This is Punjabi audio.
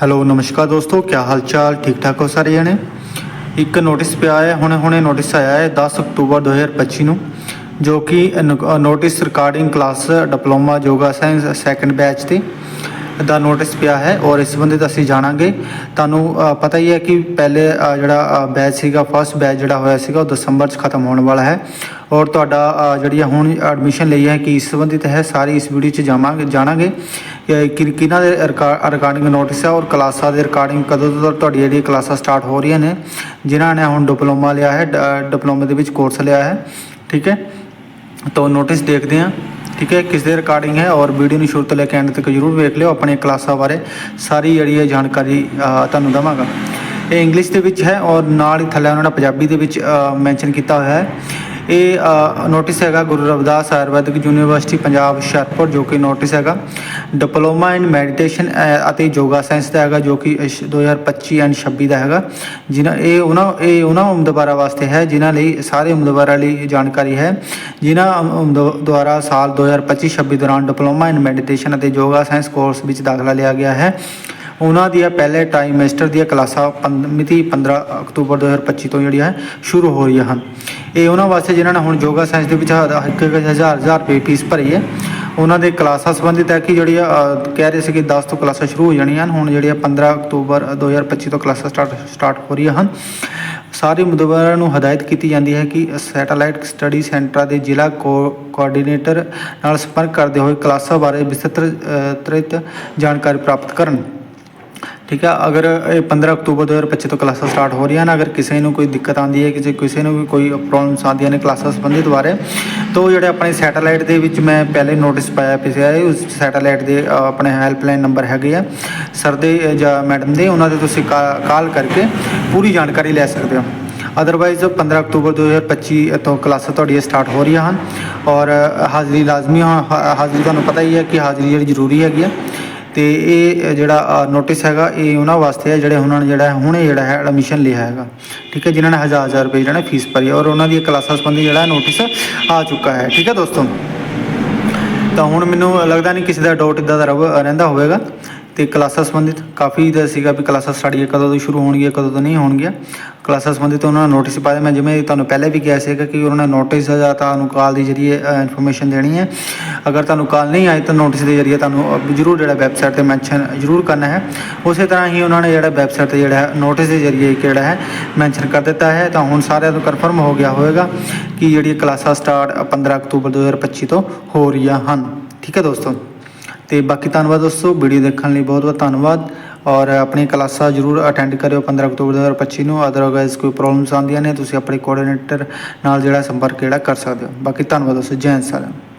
ਹੈਲੋ, ਨਮਸਕਾਰ ਦੋਸਤੋ ਕੀ ਹਾਲ ਚਾਲ ਠੀਕ ਠਾਕ ਹੋ ਸਾਰੇ ਜਣੇ? ਇੱਕ ਨੋਟਿਸ ਪਿਆ ਹੈ ਹੁਣੇ ਹੁਣੇ ਨੋਟਿਸ ਆਇਆ ਹੈ 10 ਅਕਤੂਬਰ 2025 ਨੂੰ, ਜੋ ਕਿ notice recording class diploma yoga science second batch ਤੇ ਦਾ ਨੋਟਿਸ ਪਿਆ ਹੈ ਔਰ ਇਸ ਸੰਬੰਧਿਤ ਅਸੀਂ ਜਾਣਾਂਗੇ। ਤੁਹਾਨੂੰ ਪਤਾ ਹੀ ਹੈ ਕਿ ਪਹਿਲੇ ਜਿਹੜਾ ਬੈਚ ਸੀਗਾ ਫਸਟ ਬੈਚ ਜਿਹੜਾ ਹੋਇਆ ਸੀਗਾ ਉਹ ਦਸੰਬਰ 'ਚ ਖਤਮ ਹੋਣ ਵਾਲਾ ਹੈ। ਔਰ ਤੁਹਾਡਾ ਅ, ਜਿਹੜੀ ਹੁਣ ਐਡਮਿਸ਼ਨ ਲਈ ਹੈ ਕਿ ਇਸ ਸੰਬੰਧਿਤ ਹੈ ਸਾਰੀ ਇਸ ਵੀਡੀਓ 'ਚ ਜਾਵਾਂਗੇ ਜਾਣਾਂਗੇ ਕਿ ਕਿ- ਕਿਹਨਾਂ ਦੇ ਰਿਕਾਰਡਿੰਗ ਨੋਟਿਸ ਹੈ ਔਰ ਕਲਾਸਾਂ ਦੇ ਰਿਕਾਰਡਿੰਗ ਕਦੋਂ ਤੋਂ ਤੁਹਾਡੀ ਜਿਹੜੀ ਕਲਾਸਾਂ ਸਟਾਰਟ ਹੋ ਰਹੀਆਂ ਨੇ ਜਿਨ੍ਹਾਂ ਨੇ ਹੁਣ ਡਿਪਲੋਮਾ ਲਿਆ ਹੈ ਡਿਪਲੋਮੇ ਦੇ ਵਿੱਚ ਕੋਰਸ ਲਿਆ ਹੈ। ਠੀਕ ਹੈ? ਤਾਂ ਨੋਟਿਸ ਦੇਖਦੇ ਹਾਂ। ਠੀਕ ਹੈ, ਕਿਸ ਦੇ ਰਿਕਾਰਡਿੰਗ ਹੈ ਔਰ ਵੀਡੀਓ ਨੂੰ ਸ਼ੁਰੂ ਤੋਂ ਲੈ ਕੇ ਐਂਡ ਤੱਕ ਜਰੂਰ ਵੇਖ ਲਿਓ ਆਪਣੀਆਂ ਕਲਾਸਾਂ ਬਾਰੇ। ਸਾਰੀ ਜਿਹੜੀ ਹੈ ਜਾਣਕਾਰੀ ਤੁਹਾਨੂੰ ਦਵਾਂਗਾ। ਇਹ ਇੰਗਲਿਸ਼ ਦੇ ਵਿੱਚ ਹੈ ਔਰ ਨਾਲ ਹੀ ਥੱਲੇ ਉਹਨਾਂ ਨੇ ਪੰਜਾਬੀ ਦੇ ਵਿੱਚ ਮੈਂਸ਼ਨ ਕੀਤਾ ਹੋਇਆ ਹੈ। ਇਹ ਨੋਟਿਸ ਹੈਗਾ ਗੁਰੂ ਰਵਿਦਾਸ ਆਯੁਰਵੈਦਿਕ ਯੂਨੀਵਰਸਿਟੀ, ਪੰਜਾਬ, ਹੁਸ਼ਿਆਰਪੁਰ, ਜੋ ਕਿ ਨੋਟਿਸ ਹੈਗਾ। ਡਿਪਲੋਮਾ ਇਨ ਮੈਡੀਟੇਸ਼ਨ ਅਤੇ ਯੋਗਾ ਸਾਇੰਸ ਦਾ ਹੈਗਾ, ਜੋ ਕਿ ਇਸ਼ 2025 ਐਂਡ 26 ਦਾ ਹੈਗਾ। ਜਿਨ੍ਹਾਂ, ਇਹ ਉਹਨਾਂ ਇਹ ਉਹਨਾਂ ਉਮੀਦਵਾਰਾਂ ਵਾਸਤੇ ਹੈ, ਜਿਨ੍ਹਾਂ ਲਈ ਸਾਰੇ ਉਮੀਦਵਾਰਾਂ ਲਈ ਜਾਣਕਾਰੀ ਹੈ। ਜਿਨ੍ਹਾਂ ਉਮੀਦਵ- ਦੁਆਰਾ ਸਾਲ 2025-26 ਦੌਰਾਨ ਡਿਪਲੋਮਾ ਇਨ ਮੈਡੀਟੇਸ਼ਨ ਅਤੇ ਯੋਗਾ ਸਾਇੰਸ ਕੋਰਸ ਵਿੱਚ ਦਾਖਲਾ ਲਿਆ ਗਿਆ ਹੈ। ਉਹਨਾਂ ਦੀਆਂ ਪਹਿਲੇ ਟਾਈਮੈਸਟਰ ਦੀਆਂ ਕਲਾਸਾਂ ਪੰਦ- ਮਿਤੀ 15 ਅਕਤੂਬਰ 2025 ਤੋਂ ਜਿਹੜੀਆਂ ਹੈ ਸ਼ੁਰੂ ਹੋ ਰਹੀਆਂ ਹਨ। ਇਹ ਉਹਨਾਂ ਵਾਸਤੇ ਜਿਨ੍ਹਾਂ ਨੇ ਹੁਣ ਯੋਗਾ ਸਾਇੰਸ ਦੇ ਵਿੱਚ ਇੱਕ ਹਜ਼ਾਰ ਹਜ਼ਾਰ ਰੁਪਏ ਫੀਸ ਭਰੀ ਹੈ। ਉਹਨਾਂ ਦੇ ਕਲਾਸਾਂ ਸੰਬੰਧਿਤ ਹੈ ਕਿ ਜਿਹੜੀ ਅ, ਕਹਿ ਰਹੇ ਸੀ ਕਿ 10 ਤੋਂ ਕਲਾਸਾਂ ਸ਼ੁਰੂ ਹੋ ਜਾਣੀਆਂ ਹਨ। ਹੁਣ ਜਿਹੜੀਆਂ 15 ਅਕਤੂਬਰ 2025 ਤੋਂ ਕਲਾਸਾਂ ਸਟਾਰਟ ਸਟਾਰਟ ਹੋ ਰਹੀਆਂ ਹਨ। ਸਾਰੇ ਉਮੀਦਵਾਰਾਂ ਨੂੰ ਹਦਾਇਤ ਕੀਤੀ ਜਾਂਦੀ ਹੈ ਕਿ ਸੈਟੇਲਾਈਟ ਸਟੱਡੀ ਸੈਂਟਰਾਂ ਦੇ ਜ਼ਿਲ੍ਹਾ ਕੋ- ਕੋਆਰਡੀਨੇਟਰ ਨਾਲ ਸੰਪਰਕ ਕਰਦੇ ਹੋਏ ਕਲਾਸਾਂ ਬਾਰੇ ਵਿਸਤ੍ਰਿਤ ਜਾਣਕਾਰੀ ਪ੍ਰਾਪਤ ਕਰਨ। ਠੀਕ ਹੈ ਅਗਰ ਇਹ 15 ਅਕਤੂਬਰ 2025 ਤੋਂ ਕਲਾਸਾਂ ਸਟਾਰਟ ਹੋ ਰਹੀਆਂ ਹਨ ਅਗਰ ਕਿਸੇ ਨੂੰ ਕੋਈ ਦਿੱਕਤ ਆਉਂਦੀ ਹੈ, ਕਿਸੇ ਕਿਸੇ ਨੂੰ ਵੀ ਕੋਈ ਪ੍ਰੋਬਲਮਸ ਆਉਂਦੀਆਂ ਨੇ ਕਲਾਸਾਂ ਸੰਬੰਧਿਤ ਬਾਰੇ, ਤਾਂ ਉਹ ਜਿਹੜੇ ਆਪਣੇ ਸੈਟੇਲਾਈਟ ਦੇ ਵਿੱਚ ਮੈਂ ਪਹਿਲੇ ਨੋਟਿਸ ਪਾਇਆ ਪਿਆ ਹੈ ਉਸ ਸੈਟੇਲਾਈਟ ਦੇ ਆਪਣੇ ਹੈਲਪਲਾਈਨ ਨੰਬਰ ਹੈਗੇ ਆ। ਸਰ ਦੇ ਜਾਂ ਮੈਡਮ ਦੇ, ਉਹਨਾਂ ਦੇ ਤੁਸੀਂ ਕਾਲ ਕਰਕੇ ਪੂਰੀ ਜਾਣਕਾਰੀ ਲੈ ਸਕਦੇ ਹੋ। ਅਦਰਵਾਈਜ਼ 15 ਅਕਤੂਬਰ 2025 ਤੋਂ ਕਲਾਸਾਂ ਤੁਹਾਡੀਆਂ ਸਟਾਰਟ ਹੋ ਰਹੀਆਂ ਹਨ। ਔਰ ਹਾਜ਼ਰੀ ਲਾਜ਼ਮੀ, ਹੋ- ਹਾਜ਼ਰੀ ਤੁਹਾਨੂੰ ਪਤਾ ਹੀ ਹੈ ਕਿ ਹਾਜ਼ਰੀ ਜਿਹੜੀ ਜ਼ਰੂਰੀ ਹੈਗੀ ਹੈ ਤੇ ਇਹ ਜਿਹੜਾ ਨੋਟਿਸ ਹੈਗਾ, ਇਹ ਉਹਨਾਂ ਵਾਸਤੇ ਹੈ ਜਿਹੜੇ ਉਹਨਾਂ ਨੇ ਜਿਹੜਾ, ਹੁਣੇ ਜਿਹੜਾ ਹੈ ਐਡਮਿਸ਼ਨ ਲਿਆ ਹੈਗਾ। ਠੀਕ ਹੈ, ਜਿਨ੍ਹਾਂ ਨੇ ਹਜ਼ਾਰ ਹਜ਼ਾਰ ਰੁਪਏ ਜਿਹੜਾ ਫੀਸ ਭਰੀ ਹੈ, ਔਰ ਉਹਨਾਂ ਦੀ ਕਲਾਸਾਂ ਸੰਬੰਧੀ ਜਿਹੜਾ ਨੋਟਿਸ ਆ ਚੁੱਕਾ ਹੈ। ਠੀਕ ਹੈ ਦੋਸਤੋ? ਤਾਂ ਹੁਣ ਮੈਨੂੰ ਲੱਗਦਾ ਨਹੀਂ ਕਿਸੇ ਦਾ ਡਾਊਟ ਇਦਾਂ ਦਾ ਰਹਿੰਦਾ ਹੋਵੇਗਾ। ਤੇ ਕਲਾਸਾਂ ਸੰਬੰਧਿਤ ਕਾਫੀ ਦਾ ਸੀਗਾ ਵੀ ਕਲਾਸਾਂ ਸਟਾਰਟ ਕਦੋਂ ਤੋਂ ਸ਼ੁਰੂ ਹੋਣਗੀਆਂ, ਕਦੋਂ ਤੋਂ ਨਹੀਂ ਹੋਣਗੀਆਂ। ਕਲਾਸਾਂ ਸੰਬੰਧਿਤ ਉਹਨਾਂ ਨੇ ਨੋਟਿਸ ਪਾਇਆ। ਮੈਂ ਜਿਵੇਂ ਤੁਹਾਨੂੰ ਪਹਿਲੇ ਵੀ ਕਿਹਾ ਸੀਗਾ ਕਿ ਉਹਨਾਂ ਨੇ ਨੋਟਿਸ ਜਾਂ ਤੁਹਾਨੂੰ ਕਾਲ ਦੇ ਜਰੀਏ ਇਨਫੋਰਮੇਸ਼ਨ ਦੇਣੀ ਹੈ। ਅਗਰ ਤੁਹਾਨੂੰ ਕਾਲ ਨਹੀਂ ਆਈ ਤਾਂ ਨੋਟਿਸ ਦੇ ਜਰੀਏ ਤੁਹਾਨੂੰ ਜ਼ਰੂਰ ਜਿਹੜਾ ਵੈਬਸਾਈਟ ਤੇ ਮੈਂਸ਼ਨ ਜ਼ਰੂਰ ਕਰਨਾ ਹੈ। ਉਸੇ ਤਰ੍ਹਾਂ ਹੀ ਉਹਨਾਂ ਨੇ ਜਿਹੜਾ ਵੈਬਸਾਈਟ ਤੇ ਜਿਹੜਾ ਹੈ ਨੋਟਿਸ ਦੇ ਜਰੀਏ ਕਿਹੜਾ ਹੈ ਮੈਂਸ਼ਨ ਕਰ ਦਿੱਤਾ ਹੈ। ਤਾਂ ਹੁਣ ਸਾਰਿਆਂ ਨੂੰ ਕਨਫਰਮ ਹੋ ਗਿਆ ਹੋਵੇਗਾ ਕਿ ਜਿਹੜੀ ਕਲਾਸਾਂ ਸਟਾਰਟ 15 ਅਕਤੂਬਰ 2025 ਤੋਂ ਹੋ ਰਹੀਆਂ ਹਨ। ਠੀਕ ਹੈ ਦੋਸਤੋ। ਤੇ ਬਾਕੀ ਧੰਨਵਾਦ ਦੋਸਤੋ, ਵੀਡੀਓ ਦੇਖਣ ਲਈ ਬਹੁਤ ਬਹੁਤ ਧੰਨਵਾਦ ਔਰ ਆਪਣੀ ਕਲਾਸਾਂ ਜ਼ਰੂਰ ਅਟੈਂਡ ਕਰਿਓ 15 ਅਕਤੂਬਰ 2025 ਨੂੰ। ਅਦਰਵਾਈਜ਼ ਕੋਈ ਪ੍ਰੋਬਲਮਸ ਆਉਂਦੀਆਂ ਨੇ, ਤੁਸੀਂ ਆਪਣੇ ਕੋਆਰਡੀਨੇਟਰ ਨਾਲ ਜਿਹੜਾ ਸੰਪਰਕ ਜਿਹੜਾ ਕਰ ਸਕਦੇ ਹੋ। ਬਾਕੀ ਧੰਨਵਾਦ ਦੋਸਤੋ, ਜੈ ਹਿੰਦ ਸਾਰਿਆਂ ਨੂੰ।